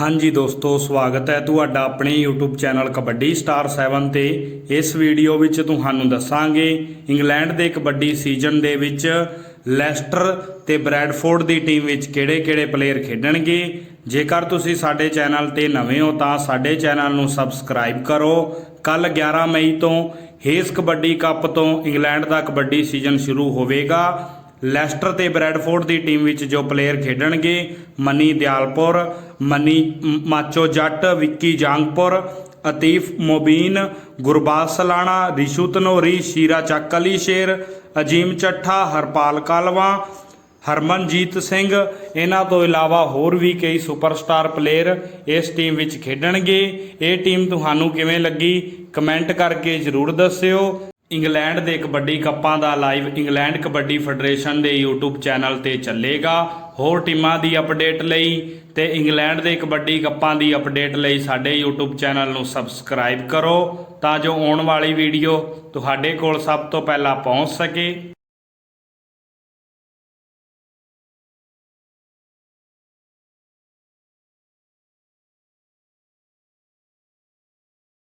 ਹਾਂਜੀ ਦੋਸਤੋ, ਸਵਾਗਤ ਹੈ ਤੁਹਾਡਾ ਆਪਣੇ YouTube ਚੈਨਲ ਕਬੱਡੀ ਸਟਾਰ 7 ਤੇ। ਇਸ ਵੀਡੀਓ ਵਿੱਚ ਤੁਹਾਨੂੰ ਦੱਸਾਂਗੇ ਇੰਗਲੈਂਡ ਦੇ ਕਬੱਡੀ ਸੀਜ਼ਨ ਦੇ ਵਿੱਚ ਲੈਸਟਰ ਤੇ ਬ੍ਰੈਡਫੋਰਡ ਦੀ ਟੀਮ ਵਿੱਚ ਕਿਹੜੇ-ਕਿਹੜੇ ਪਲੇਅਰ ਖੇਡਣਗੇ। ਜੇਕਰ ਤੁਸੀਂ ਸਾਡੇ ਚੈਨਲ ਤੇ ਨਵੇਂ ਹੋ ਤਾਂ ਸਾਡੇ ਚੈਨਲ ਨੂੰ ਸਬਸਕ੍ਰਾਈਬ ਕਰੋ। ਕੱਲ 11 ਮਈ ਤੋਂ ਹੇਸ ਕਬੱਡੀ ਕੱਪ ਤੋਂ ਇੰਗਲੈਂਡ ਦਾ ਕਬੱਡੀ ਸੀਜ਼ਨ ਸ਼ੁਰੂ ਹੋਵੇਗਾ। ਲੈਸਟਰ ਤੇ ਬ੍ਰੈਡਫੋਰਡ ਦੀ ਟੀਮ ਵਿੱਚ ਜੋ ਪਲੇਅਰ ਖੇਡਣਗੇ, ਮਨੀ ਦਿਆਲਪੁਰ, ਮਨੀ ਮਾਚੋ ਜੱਟ, ਵਿੱਕੀ ਜਾਂਗਪੁਰ, ਅਤੀਫ ਮੋਬੀਨ ਗੁਰਬਾਜ਼ ਸਲਾਣਾ, ਰਿਸ਼ੂ ਧਨੋਰੀ, ਸ਼ੀਰਾ ਚੱਕ ਅਲੀ ਸ਼ੇਰ ਅਜੀਮ ਚੱਠਾ, ਹਰਪਾਲ ਕਾਲਵਾ, ਹਰਮਨਜੀਤ ਸਿੰਘ, ਇਹਨਾਂ ਤੋਂ ਇਲਾਵਾ ਹੋਰ ਵੀ ਕਈ ਸੁਪਰਸਟਾਰ ਪਲੇਅਰ ਇਸ ਟੀਮ ਵਿੱਚ ਖੇਡਣਗੇ। ਇਹ ਟੀਮ ਤੁਹਾਨੂੰ ਕਿਵੇਂ ਲੱਗੀ? ਕਮੈਂਟ ਕਰਕੇ ਜਰੂਰ ਦੱਸਿਓ। ਇੰਗਲੈਂਡ ਦੇ ਕਬੱਡੀ ਕੱਪਾਂ ਦਾ ਲਾਈਵ ਇੰਗਲੈਂਡ ਕਬੱਡੀ ਫੈਡਰੇਸ਼ਨ ਦੇ YouTube ਚੈਨਲ ਤੇ ਚੱਲੇਗਾ। ਹੋਰ ਟੀਮਾਂ ਦੀ ਅਪਡੇਟ ਲਈ ਤੇ ਇੰਗਲੈਂਡ ਦੇ ਕਬੱਡੀ ਕੱਪਾਂ ਦੀ ਅਪਡੇਟ ਲਈ ਸਾਡੇ YouTube ਚੈਨਲ ਨੂੰ ਸਬਸਕ੍ਰਾਈਬ ਕਰੋ ਤਾਂ ਜੋ ਆਉਣ ਵਾਲੀ ਵੀਡੀਓ ਤੁਹਾਡੇ ਕੋਲ ਸਭ ਤੋਂ ਪਹਿਲਾਂ ਪਹੁੰਚ ਸਕੇ।